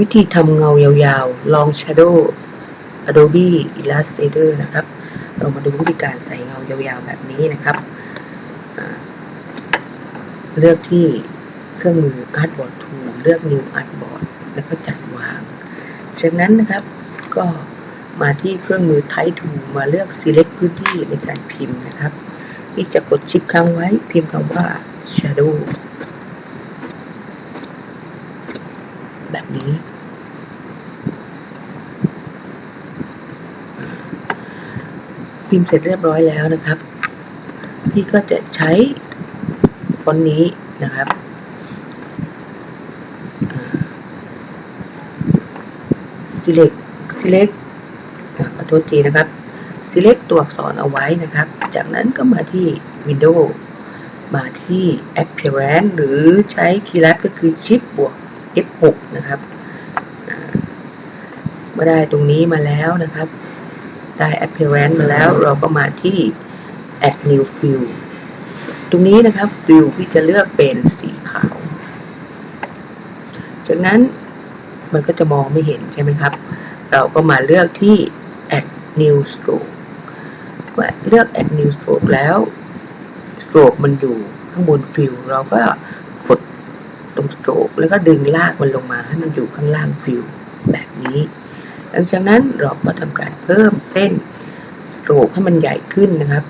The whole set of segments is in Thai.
วิธีทำเงายาวๆ Long Shadow Adobe Illustrator นะครับ เรามาดูวิธีการใส่เงายาวๆ แบบนี้นะครับ เลือกที่เครื่องมือ Artboard Tool เลือก New Artboard แล้วก็จัดวาง จากนั้นนะครับก็มาที่เครื่องมือ Type Tool มาเลือก Select พื้นที่ในการพิมพ์นะครับ ที่จะกดชิปค้างไว้พิมพ์คำว่า Shadow แบบนี้ พิมพ์เสร็จเรียบร้อยแล้วนะครับ พี่ก็จะใช้ฟอนต์นี้นะครับอ่า select select ขอโทษทีนะครับ select ตัวอักษรเอาไว้นะครับ จากนั้นก็มาที่ Windows มาที่ Appearance หรือใช้คีย์ลัดก็คือ Shift บวก F6 นะครับเมื่อได้ตรงนี้มาแล้วนะครับ ได้ appearance มาแล้วเราก็มาที่ add new fill ตรงนี้นะครับ fill ที่จะเลือกเป็นสีขาว จากนั้นมันก็จะมองไม่เห็นใช่ไหมครับ เราก็มาเลือกที่ add new stroke เมื่อเลือก add new stroke แล้ว stroke มันอยู่ข้างบน fill เราก็กด ตรง stroke แล้วก็ดึงลากมันลงมาให้มันอยู่ข้างล่าง fill แบบนี้ หลังจากนั้นเราก็ทำการเพิ่มเส้นสโตรกให้มันใหญ่ขึ้นนะครับ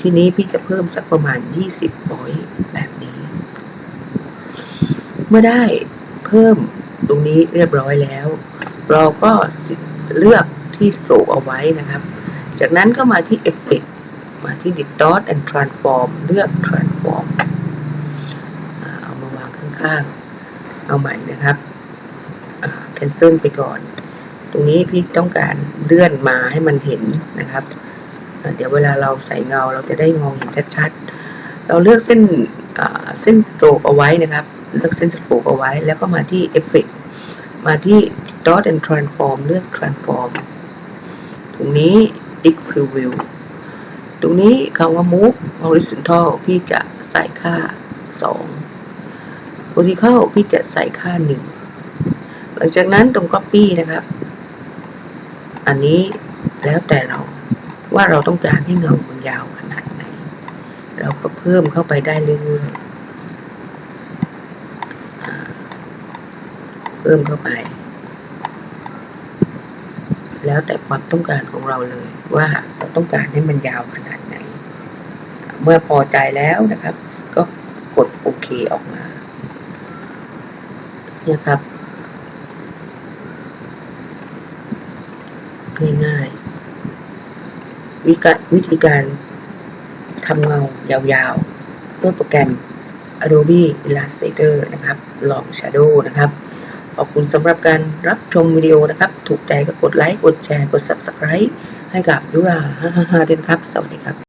ที่นี้พี่จะเพิ่มสักประมาณ 20พอยแบบนี้ เมื่อได้เพิ่มตรงนี้เรียบร้อยแล้ว เราก็เลือกที่สโตรกเอาไว้นะครับ จากนั้นก็มาที่ Effect มาที่ Distort and Transform เลือก Transform อ่าเอามาวาง ข้าง เอาใหม่นะครับอ่า cancel ไปก่อน ตรงนี้พี่ต้องการเลื่อนมาให้มันเห็นนะครับ เดี๋ยวเวลาเราใส่เงาเราจะได้มองเห็นชัดๆ เราเลือกเส้นเส้นสโตรกเอาไว้นะครับ เลือกเส้นสโตรกเอาไว้ แล้วก็มาที่ Effect มาที่ Dot and Transform เลือก Transform ตรงนี้ X Preview ตรงนี้คำว่า Move Horizontal พี่จะใส่ค่า 2 Vertical พี่จะใส่ค่า1หลังจากนั้นตรง Copy นะครับ อันนี้แล้วแต่เราว่าเราต้องการให้เงามันยาวขนาดไหน เราก็เพิ่มเข้าไปได้เรื่อยๆ เพิ่มเข้าไป แล้วแต่ความต้องการของเราเลยว่าเราต้องการให้มันยาวขนาดไหน เมื่อพอใจแล้วนะครับ ก็กดโอเคออกมา นี่ยครับ ง่ายๆวิวิธีการทำเงายาวๆด้วยโปรแกรม Adobe Illustrator นะครับ Long Shadow นะครับ ขอบคุณสำหรับการรับชมวิดีโอนะครับ ถูกใจก็กดไลค์ กดแชร์ กด Subscribe ให้กับยุราฮ่าฮ่าฮ่าด้วยนะครับ สวัสดีครับ